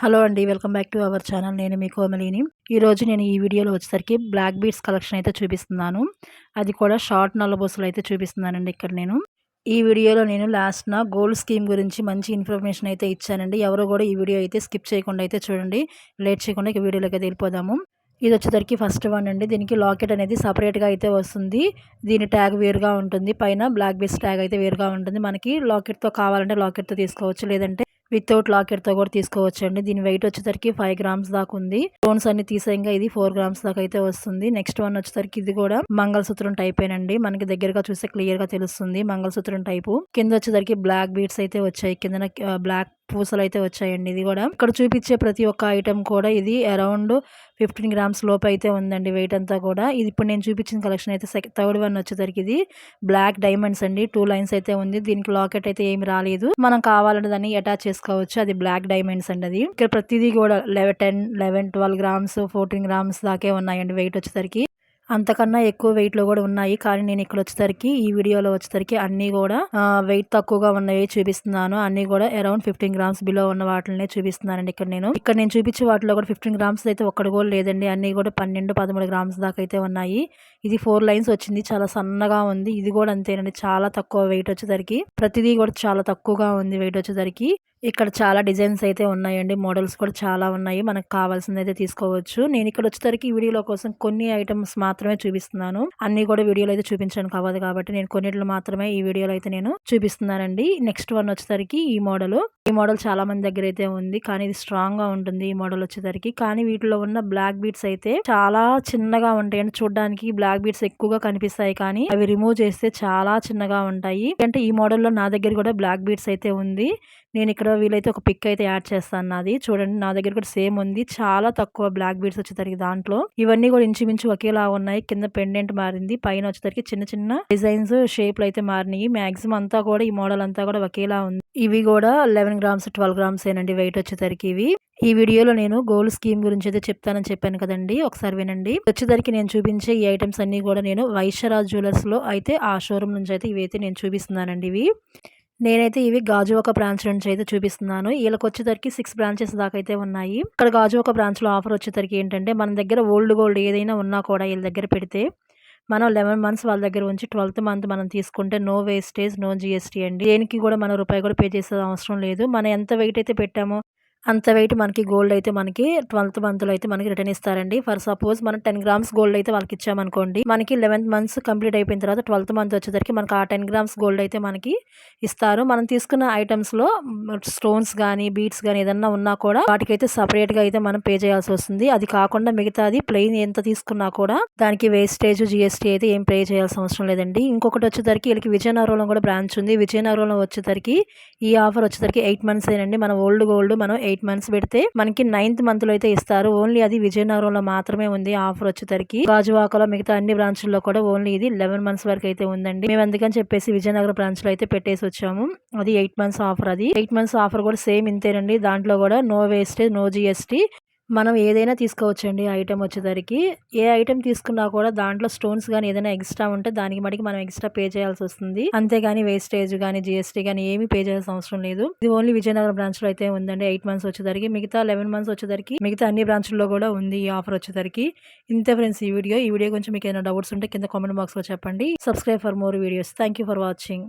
Hello అండి welcome back to our channel. నేను మీ కోమలిని. ఈరోజు నేను ఈ వీడియోలో వచ్చేసరికి బ్లాక్ బీడ్స్ కలెక్షన్ అయితే చూపిస్తున్నాను. అది కూడా షార్ట్ నల్లబోసులు అయితే చూపిస్తున్నానండి ఇక్కడ నేను. ఈ వీడియోలో నేను లాస్ట్న గోల్డ్ స్కీమ్ గురించి మంచి ఇన్ఫర్మేషన్ అయితే ఇచ్చానండి. ఎవరు కూడా ఈ వీడియో అయితే స్కిప్ చేయకుండా అయితే చూడండి. లేట్ చేయకుండా ఇక వీడియోలోకి వెళ్ళిపోదాము. ఇది వచ్చేసరికి ఫస్ట్ వన్ అండి. దీనికి లాకెట్ అనేది సపరేట్గా అయితే వస్తుంది. దీని ట్యాగ్ వేరుగా ఉంటుంది. పైన బ్లాక్ బీస్ ట్యాగ్ అయితే వేరుగా ఉంటుంది. మనకి లాకెట్తో కావాలంటే లాకెట్తో తీసుకోవచ్చు. లేదంటే వితౌట్ లాకెట్తో కూడా తీసుకోవచ్చు అండి దీని వెయిట్ వచ్చేసరికి ఫైవ్ గ్రామ్స్ దాకా ఉంది. స్టోన్స్ అన్ని తీసేయంగా ఇది ఫోర్ గ్రామ్స్ దాకా అయితే వస్తుంది. నెక్స్ట్ వన్ వచ్చేసరికి ఇది కూడా మంగళసూత్రం టైప్ అండి మనకి దగ్గరగా చూస్తే క్లియర్గా తెలుస్తుంది మంగళసూత్రం టైపు కింద వచ్చేసరికి బ్లాక్ బీట్స్ అయితే వచ్చాయి. కింద బ్లాక్ పూసలు అయితే వచ్చాయండి ఇది కూడా. ఇక్కడ చూపించే ప్రతి ఒక్క ఐటెం కూడా ఇది అరౌండ్ ఫిఫ్టీన్ గ్రామ్స్ లోపు అయితే ఉందండి వెయిట్ అంతా కూడా. ఇది ఇప్పుడు నేను చూపించిన కలెక్షన్ అయితే థర్డ్ వన్ వచ్చేసరికి ఇది. బ్లాక్ డైమండ్స్ అండి. టూ లైన్స్ అయితే ఉంది. దీనికి లాకెట్ అయితే ఏమి రాలేదు. మనం కావాలంటే దాన్ని అటాచ్ చేసుకోవచ్చు. అది బ్లాక్ డైమండ్స్ అండి అది. ఇక్కడ ప్రతిదీ కూడా eleven ten eleven twelve grams fourteen grams దాకే ఉన్నాయండి వెయిట్ వచ్చేసరికి. అంతకన్నా ఎక్కువ వెయిట్లో కూడా ఉన్నాయి. కానీ నేను ఇక్కడ వచ్చేసరికి ఈ వీడియోలో వచ్చేసరికి అన్ని కూడా వెయిట్ తక్కువగా ఉన్నాయి చూపిస్తున్నాను. అన్ని కూడా అరౌండ్ ఫిఫ్టీన్ గ్రామ్స్ బిలో ఉన్న వాటినే చూపిస్తున్నానండి ఇక్కడ నేను. ఇక్కడ నేను చూపించే వాటిలో కూడా ఫిఫ్టీన్ గ్రామ్స్ అయితే ఒక్కటి కూడా లేదండి. అన్ని కూడా పన్నెండు పదమూడు గ్రామ్స్ దాకా అయితే ఉన్నాయి. ఇది ఫోర్ లైన్స్ వచ్చింది. చాలా సన్నగా ఉంది. ఇది కూడా అంతేనండి. చాలా తక్కువ వెయిట్ వచ్చేసరికి. ప్రతిదీ కూడా చాలా తక్కువగా ఉంది వెయిట్ వచ్చేసరికి. ఇక్కడ చాలా డిజైన్స్ అయితే ఉన్నాయండి. మోడల్స్ కూడా చాలా ఉన్నాయి. మనకు కావాల్సింది అయితే తీసుకోవచ్చు. నేను ఇక్కడ వచ్చేసరికి ఈ వీడియోలో కోసం కొన్ని ఐటమ్స్ మాత్రమే చూపిస్తున్నాను. అన్ని కూడా వీడియోలో అయితే చూపించడానికి అవ్వదు కాబట్టి నేను కొన్నిట్లో మాత్రమే ఈ వీడియోలో అయితే నేను చూపిస్తున్నానండి. నెక్స్ట్ వన్ వచ్చేసరికి ఈ మోడల్. ఈ మోడల్ చాలా మంది దగ్గర అయితే ఉంది. కానీ ఇది స్ట్రాంగ్గా ఉంటుంది ఈ మోడల్ వచ్చేసరికి. కానీ వీటిలో ఉన్న బ్లాక్ బీట్స్ అయితే చాలా చిన్నగా ఉంటాయి అంటే చూడడానికి బ్లాక్ బీట్స్ ఎక్కువగా కనిపిస్తాయి. కానీ అవి రిమూవ్ చేస్తే చాలా చిన్నగా ఉంటాయి. అంటే ఈ మోడల్లో నా దగ్గర కూడా బ్లాక్ బీట్స్ అయితే ఉంది. నేను ఇక్కడ వీలైతే ఒక పిక్ అయితే యాడ్ చేస్తాను నాది చూడండి నా దగ్గర కూడా సేమ్ ఉంది. చాలా తక్కువ బ్లాక్ బీడ్స్ వచ్చేసరికి దాంట్లో. ఇవన్నీ కూడా ఇంచుమించు ఒకేలా ఉన్నాయి. కింద పెండెంట్ మారింది. పైన వచ్చేసరికి చిన్న చిన్న డిజైన్స్ షేప్లు అయితే మారినాయి. మాక్సిమం అంతా కూడా ఈ మోడల్ అంతా కూడా ఒకేలా ఉంది. ఇవి కూడా లెవెన్ గ్రామ్స్ ట్వెల్వ్ గ్రామ్స్ ఏనండి వెయిట్ వచ్చేసరికి ఇవి. ఈ వీడియోలో నేను గోల్డ్ స్కీమ్ గురించి అయితే చెప్తానని చెప్పాను కదండి. ఒకసారి వినండి. వచ్చేసరికి నేను చూపించే ఈ ఐటమ్స్ అన్ని కూడా నేను వైశ్యరాజ్ జ్యువెలర్స్లో అయితే ఆ షోరూమ్ నుంచి అయితే ఇవైతే నేను చూపిస్తున్నానండి ఇవి. నేనైతే ఇవి గాజు ఒక బ్రాంచ్ నుంచి అయితే చూపిస్తున్నాను. వీళ్ళకి వచ్చేసరికి సిక్స్ బ్రాంచెస్ దాకా అయితే ఉన్నాయి. ఇక్కడ గాజు ఒక బ్రాంచ్లో ఆఫర్ వచ్చేసరికి ఏంటంటే మన దగ్గర ఓల్డ్ గోల్డ్ ఏదైనా ఉన్నా కూడా వీళ్ళ దగ్గర పెడితే మనం లెవెన్ మంత్స్ వాళ్ళ దగ్గర ఉంచి ట్వెల్త్ మంత్ మనం తీసుకుంటే నో వేస్టేజ్ నో జిఎస్టీ అండి. దేనికి కూడా మనం రూపాయి కూడా పే చేసే అవసరం లేదు. మనం ఎంత వెయిట్ అయితే పెట్టామో అంత వెయిట్ మనకి గోల్డ్ అయితే మనకి ట్వెల్త్ మంత్లో అయితే మనకి రిటర్న్ ఇస్తారండి. ఫర్ సపోజ్ మనం టెన్ గ్రామ్స్ గోల్డ్ అయితే వాళ్ళకి ఇచ్చామనుకోండి మనకి లెవెన్త్ మంత్స్ కంప్లీట్ అయిపోయిన తర్వాత ట్వెల్త్ మంత్ వచ్చేసరికి మనకి ఆ టెన్ గ్రామ్స్ గోల్డ్ అయితే మనకి ఇస్తారు. మనం తీసుకున్న ఐటమ్స్లో స్టోన్స్ కానీ బీట్స్ కానీ ఏదన్నా ఉన్నా కూడా వాటికైతే సపరేట్గా అయితే మనం పే చేయాల్సి వస్తుంది. అది కాకుండా మిగతాది ప్లెయిన్ ఎంత తీసుకున్నా కూడా దానికి వేస్టేజ్ జిఎస్టీ అయితే ఏం పే చేయాల్సిన అవసరం లేదండి. ఇంకొకటి వచ్చేసరికి వీళ్ళకి విజయనగరంలో కూడా బ్రాంచ్ ఉంది. విజయనగరంలో వచ్చేసరికి ఈ ఆఫర్ వచ్చేసరికి ఎయిట్ మంత్స్ ఏనండి. మన ఓల్డ్ గోల్డ్ మనం ఎయిట్ ఎయిట్ మంత్స్ పెడితే మనకి నైన్త్ మంత్లో అయితే ఇస్తారు. ఓన్లీ అది విజయనగరంలో మాత్రమే ఉంది ఆఫర్ వచ్చేసరికి. గాజువాకలో మిగతా అన్ని బ్రాంచ్ల్లో కూడా ఓన్లీ ఇది లెవెన్ మంత్స్ వరకు అయితే ఉందండి. మేము అందుకని చెప్పేసి విజయనగరం బ్రాంచ్లో అయితే పెట్టేసి వచ్చాము. అది ఎయిట్ మంత్స్ ఆఫర్ అది. ఎయిట్ మంత్స్ ఆఫర్ కూడా సేమ్ ఇంతేనండి. దాంట్లో కూడా నో వేస్టేజ్ నో జిఎస్టీ. మనం ఏదైనా తీసుకోవచ్చండి ఐటెం వచ్చేసరికి. ఏ ఐటెం తీసుకున్నా కూడా దాంట్లో స్టోన్స్ కానీ ఏదైనా ఎక్స్ట్రా ఉంటే దానికి మటుకు మనం ఎక్స్ట్రా పే చేయాల్సి వస్తుంది. అంతేగాని వేస్టేజ్ కానీ జిఎస్టీ కానీ ఏమి పే చేయాల్సిన అవసరం లేదు. ఇది ఓన్లీ విజయనగరం బ్రాంచ్లో అయితే ఉందండి ఎయిట్ మంత్స్ వచ్చేసరికి. మిగతా లెవెన్ మంత్స్ వచ్చేసరికి మిగతా అన్ని బ్రాంచ్ల్లో కూడా ఉంది ఈ ఆఫర్ వచ్చేసరికి. ఇంతే ఫ్రెండ్స్ ఈ వీడియో. ఈ వీడియో గురించి మీకు ఏదైనా డౌట్స్ ఉంటే కింద కామెంట్ బాక్స్లో చెప్పండి. Subscribe for more videos. Thank for watching.